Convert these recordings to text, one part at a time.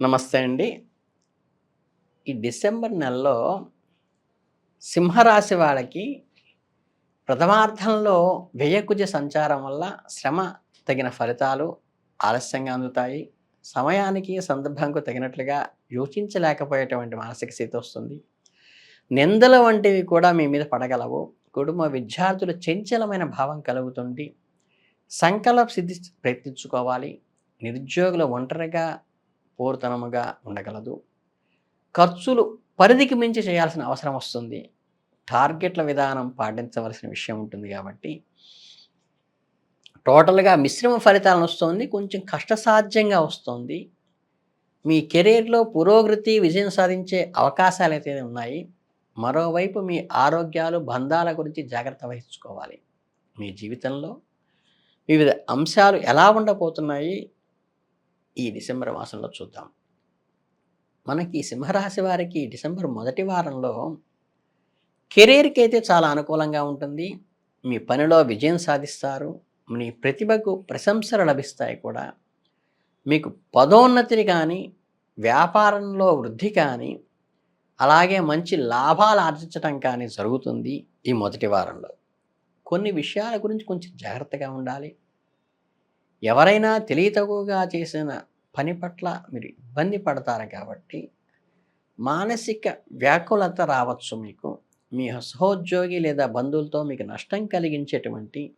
నమస్తే అండి. ఈ డిసెంబర్ నెలలో సింహరాశి వాళ్ళకి ప్రథమార్థంలో వ్యయకుజ సంచారం వల్ల శ్రమ తగిన ఫలితాలు ఆలస్యంగా అందుతాయి. సమయానికి సందర్భంకు తగినట్లుగా యోచించలేకపోయేటువంటి మానసిక స్థితి వస్తుంది. నిందల వంటివి కూడా మీ మీద పడగలవు. కుటుంబ విద్యార్థులు చంచలమైన భావం కలుగుతుంది సంకల్ప సిద్ధి ప్రయత్నించుకోవాలి. నిరుద్యోగులు ఒంటరిగా పోరుతనముగా ఉండగలదు. ఖర్చులు పరిధికి మించి చేయాల్సిన అవసరం వస్తుంది. టార్గెట్ల విధానం పాటించవలసిన విషయం ఉంటుంది కాబట్టి. టోటల్గా మిశ్రమ ఫలితాలను వస్తుంది. కొంచెం కష్టసాధ్యంగా వస్తుంది. మీ కెరీర్లో పురోగతి విజయం సాధించే అవకాశాలు అయితే ఉన్నాయి. మరోవైపు మీ ఆరోగ్యాలు బంధాల గురించి జాగ్రత్త వహించుకోవాలి. మీ జీవితంలో వివిధ అంశాలు ఎలా ఉండబోతున్నాయి? ఈ డిసెంబర్ మాసంలో చూద్దాం. మనకి సింహరాశి వారికి డిసెంబర్ మొదటి వారంలో కెరీర్కి అయితే చాలా అనుకూలంగా ఉంటుంది. మీ పనిలో విజయం సాధిస్తారు. మీ ప్రతిభకు ప్రశంసలు లభిస్తాయి కూడా. మీకు పదోన్నతిని కానీ వ్యాపారంలో వృద్ధి కానీ అలాగే మంచి లాభాలు ఆర్జించడం కానీ జరుగుతుంది ఈ మొదటి వారంలో. కొన్ని విషయాల గురించి కొంచెం జాగ్రత్తగా ఉండాలి. ఎవరైనా తెలియతగుగా చేసిన పని పట్ల మీరు ఇబ్బంది పడతారు కాబట్టి మానసిక వ్యాకులత రావచ్చు మీకు. మీ సహోద్యోగి లేదా బంధువులతో మీకు నష్టం కలిగించేటువంటి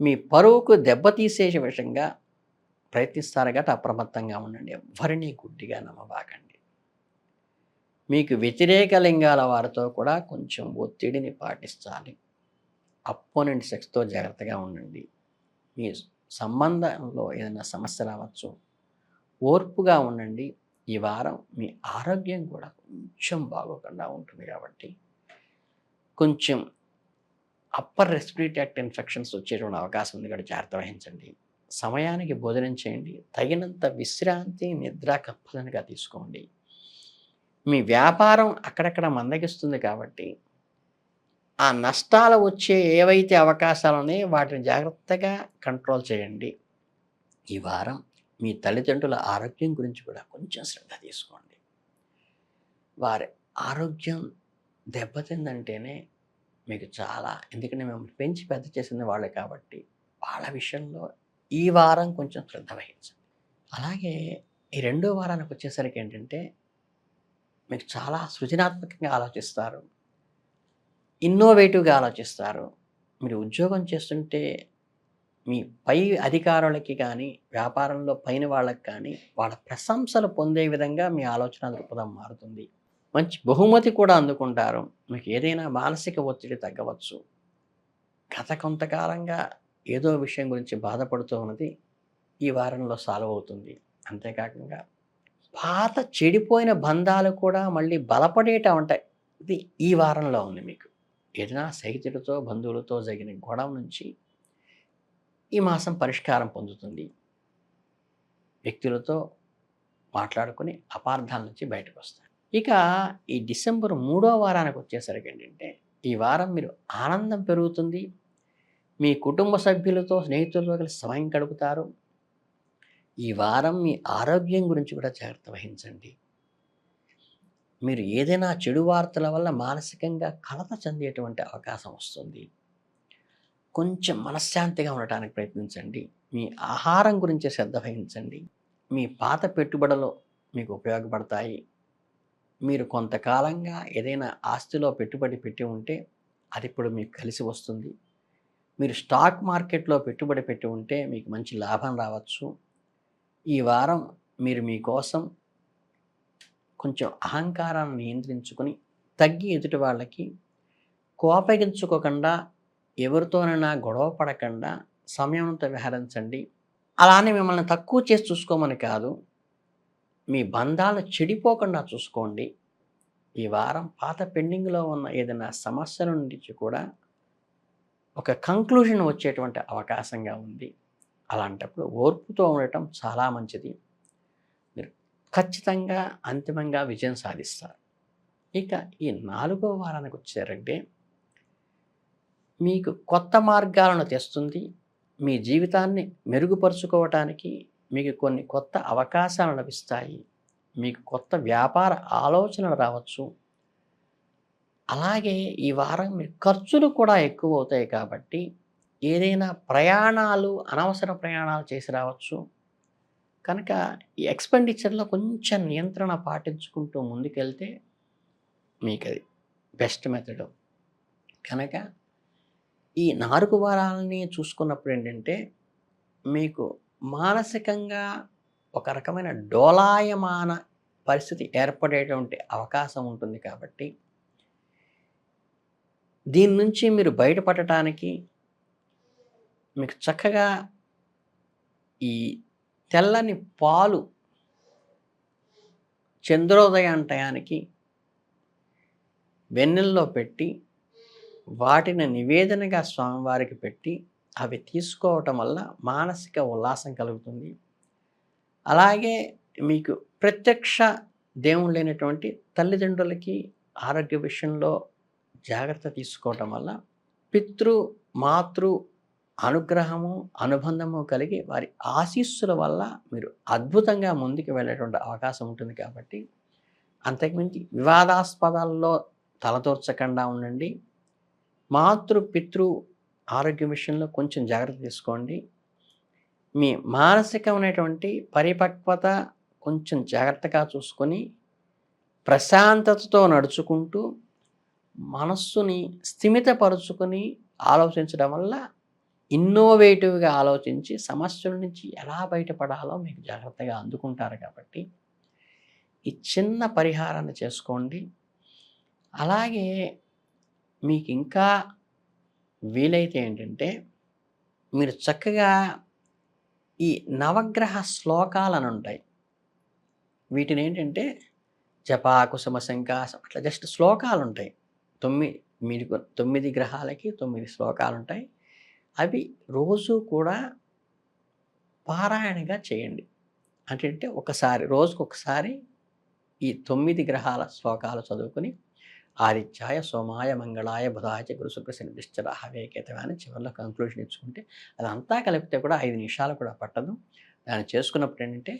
మీ పరువుకు దెబ్బతీసే విషయంగా ప్రయత్నిస్తారు కాబట్టి అప్రమత్తంగా ఉండండి. ఎవరిని గుడ్డిగా నమ్మబాకండి. మీకు వ్యతిరేక లింగాల వారితో కూడా కొంచెం ఒత్తిడిని పాటించాలి. అపోనెంట్ సెక్స్తో జాగ్రత్తగా ఉండండి. మీ సంబంధంలో ఏదైనా సమస్య రావచ్చు ఓర్పుగా ఉండండి. ఈ వారం మీ ఆరోగ్యం కూడా కొంచెం బాగోకుండా ఉంటుంది కాబట్టి కొంచెం అప్పర్ రెస్పిరేటరీ ఇన్ఫెక్షన్స్ వచ్చేటువంటి అవకాశం ఉంది కాబట్టి జాగ్రత్త వహించండి. సమయానికి భోజనం చేయండి. తగినంత విశ్రాంతి నిద్ర కంపల్సరిగా తీసుకోండి. మీ వ్యాపారం అక్కడక్కడ మందగిస్తుంది కాబట్టి ఆ నష్టాలు వచ్చే ఏవైతే అవకాశాలు ఉన్నాయో వాటిని జాగ్రత్తగా కంట్రోల్ చేయండి. ఈ వారం మీ తల్లిదండ్రుల ఆరోగ్యం గురించి కూడా కొంచెం శ్రద్ధ తీసుకోండి. వారి ఆరోగ్యం దెబ్బతిందంటేనే మీకు చాలా ఎందుకంటే మేము పెంచి పెద్ద చేసింది వాళ్ళే కాబట్టి వాళ్ళ విషయంలో ఈ వారం కొంచెం శ్రద్ధ వహించండి. అలాగే ఈ రెండో వారానికి వచ్చేసరికి ఏంటంటే మీకు చాలా సృజనాత్మకంగా ఆలోచిస్తారు. ఇన్నోవేటివ్గా ఆలోచిస్తారు. మీరు ఉద్యోగం చేస్తుంటే మీ పై అధికారులకి కానీ వ్యాపారంలో పైన వాళ్ళకి కానీ వాళ్ళ ప్రశంసలు పొందే విధంగా మీ ఆలోచన దృక్పథం మారుతుంది. మంచి బహుమతి కూడా అందుకుంటారు. మీకు ఏదైనా మానసిక ఒత్తిడి తగ్గవచ్చు. గత కొంతకాలంగా ఏదో విషయం గురించి బాధపడుతూ ఉన్నది. ఈ వారంలో సాల్వ్ అవుతుంది. అంతేకాకుండా పాత చెడిపోయిన బంధాలు కూడా మళ్ళీ బలపడేట ఉంటాయి ఇది ఈ వారంలో ఉంది మీకు. ఏదైనా స్నేహితులతో బంధువులతో జరిగిన గొడవ నుంచి ఈ మాసం పరిష్కారం పొందుతుంది. వ్యక్తులతో మాట్లాడుకుని అపార్థాల నుంచి బయటకు వస్తారు. ఇక ఈ డిసెంబర్ మూడో వారానికి వచ్చేసరికి ఏంటంటే ఈ వారం మీరు ఆనందం పెరుగుతుంది. మీ కుటుంబ సభ్యులతో స్నేహితులతో కలిసి సమయం గడుపుతారు. ఈ వారం మీ ఆరోగ్యం గురించి కూడా జాగ్రత్త వహించండి. మీరు ఏదైనా చెడు వార్తల వల్ల మానసికంగా కలత చెందేటువంటి అవకాశం వస్తుంది. కొంచెం మనశ్శాంతిగా ఉండటానికి ప్రయత్నించండి. మీ ఆహారం గురించి శ్రద్ధ వహించండి. మీ పాత పెట్టుబడులు మీకు ఉపయోగపడతాయి. మీరు కొంతకాలంగా ఏదైనా ఆస్తిలో పెట్టుబడి పెట్టి ఉంటే అది ఇప్పుడు మీకు కలిసి వస్తుంది. మీరు స్టాక్ మార్కెట్లో పెట్టుబడి పెట్టి ఉంటే మీకు మంచి లాభం రావచ్చు. ఈ వారం మీరు మీకోసం కొంచెం అహంకారాన్ని నియంత్రించుకొని తగ్గి ఎదుటి వాళ్ళకి కోపగించుకోకుండా ఎవరితోనైనా గొడవ పడకుండా సమయంతో విహరించండి అలానే మిమ్మల్ని తక్కువ చేసి చూసుకోమని కాదు మీ బంధాలు చెడిపోకుండా చూసుకోండి. ఈ వారం పాత పెండింగ్లో ఉన్న ఏదైనా సమస్యల నుంచి కూడా ఒక కంక్లూజన్ వచ్చేటువంటి అవకాశంగా ఉంది. అలాంటప్పుడు ఓర్పుతో ఉండటం చాలా మంచిది. ఖచ్చితంగా అంతిమంగా విజయం సాధిస్తారు. ఇక ఈ నాలుగో వారానికి వచ్చారంటే మీకు కొత్త మార్గాలను తెస్తుంది. మీ జీవితాన్ని మెరుగుపరుచుకోవటానికి మీకు కొన్ని కొత్త అవకాశాలు లభిస్తాయి. మీకు కొత్త వ్యాపార ఆలోచనలు రావచ్చు. అలాగే ఈ వారం మీ ఖర్చులు కూడా ఎక్కువ అవుతాయి కాబట్టి ఏదైనా ప్రయాణాలు అనవసర ప్రయాణాలు చేసి రావచ్చు. కనుక ఈ ఎక్స్పెండిచర్లో కొంచెం నియంత్రణ పాటించుకుంటూ ముందుకెళ్తే మీకు అది బెస్ట్ మెథడ్. కనుక ఈ నాలుగు వారాలని చూసుకున్నప్పుడు ఏంటంటే మీకు మానసికంగా ఒక రకమైన డోలాయమాన పరిస్థితి ఏర్పడేటువంటి అవకాశం ఉంటుంది కాబట్టి దీని నుంచి మీరు బయటపడటానికి మీకు చక్కగా ఈ తెల్లని పాలు చంద్రోదయం టయానికి వెన్నెల్లో పెట్టి వాటిని నివేదనగా స్వామివారికి పెట్టి అవి తీసుకోవటం వల్ల మానసిక ఉల్లాసం కలుగుతుంది. అలాగే మీకు ప్రత్యక్ష దేవుడు లేనటువంటి తల్లిదండ్రులకి ఆరోగ్య విషయంలో జాగ్రత్త తీసుకోవటం వల్ల పితృ మాతృ అనుగ్రహము అనుబంధము కలిగి వారి ఆశీస్సుల వల్ల మీరు అద్భుతంగా ముందుకు వెళ్ళేటువంటి అవకాశం ఉంటుంది కాబట్టి అంతకుమించి వివాదాస్పదాల్లో తలదూర్చకుండా ఉండండి. మాతృ పితృ ఆరోగ్య విషయంలో కొంచెం జాగ్రత్త తీసుకోండి. మీ మానసికమైనటువంటి పరిపక్వత కొంచెం జాగ్రత్తగా చూసుకొని ప్రశాంతతతో నడుచుకుంటూ మనస్సుని స్థిమితపరుచుకొని ఆలోచించడం వల్ల ఇన్నోవేటివ్గా ఆలోచించి సమస్యల నుంచి ఎలా బయటపడాలో మీకు జాగ్రత్తగా అందుకుంటారు కాబట్టి ఈ చిన్న పరిహారాన్ని చేసుకోండి. అలాగే మీకు ఇంకా వీలైతే ఏంటంటే మీరు చక్కగా ఈ నవగ్రహ శ్లోకాలను ఉంటాయి. వీటిని ఏంటంటే జపాకుసుమ శంకాసం అట్లా జస్ట్ శ్లోకాలు ఉంటాయి. తొమ్మిది మీకు తొమ్మిది గ్రహాలకి తొమ్మిది శ్లోకాలు ఉంటాయి. అవి రోజు కూడా పారాయణగా చేయండి. అంటే ఒకసారి రోజుకు ఒకసారి ఈ తొమ్మిది గ్రహాల శ్లోకాలు చదువుకుని ఆదిత్యాయ సోమాయ మంగళాయ బుధాయ గురు శుక్ర శని నిశ్చల హవేకేతవ అని చివరిలో కంక్లూషన్ ఇచ్చుకుంటే అదంతా కలిపితే కూడా ఐదు నిమిషాలు కూడా పట్టదు. దాన్ని చేసుకున్నప్పుడు ఏంటంటే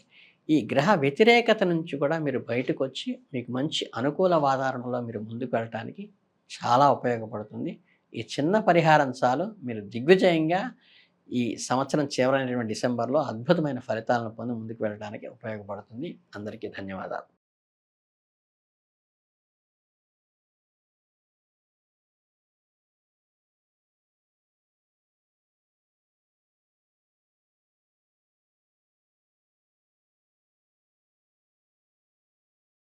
ఈ గ్రహ వ్యతిరేకత నుంచి కూడా మీరు బయటకు వచ్చి మీకు మంచి అనుకూల వాతావరణంలో మీరు ముందుకు వెళ్ళటానికి చాలా ఉపయోగపడుతుంది. ఈ చిన్న పరిహారం చాలు. మీరు దిగ్విజయంగా ఈ సంవత్సరం చివరైనటువంటి డిసెంబర్లో అద్భుతమైన ఫలితాలను పొంది ముందుకు వెళ్ళడానికి ఉపయోగపడుతుంది. అందరికీ ధన్యవాదాలు.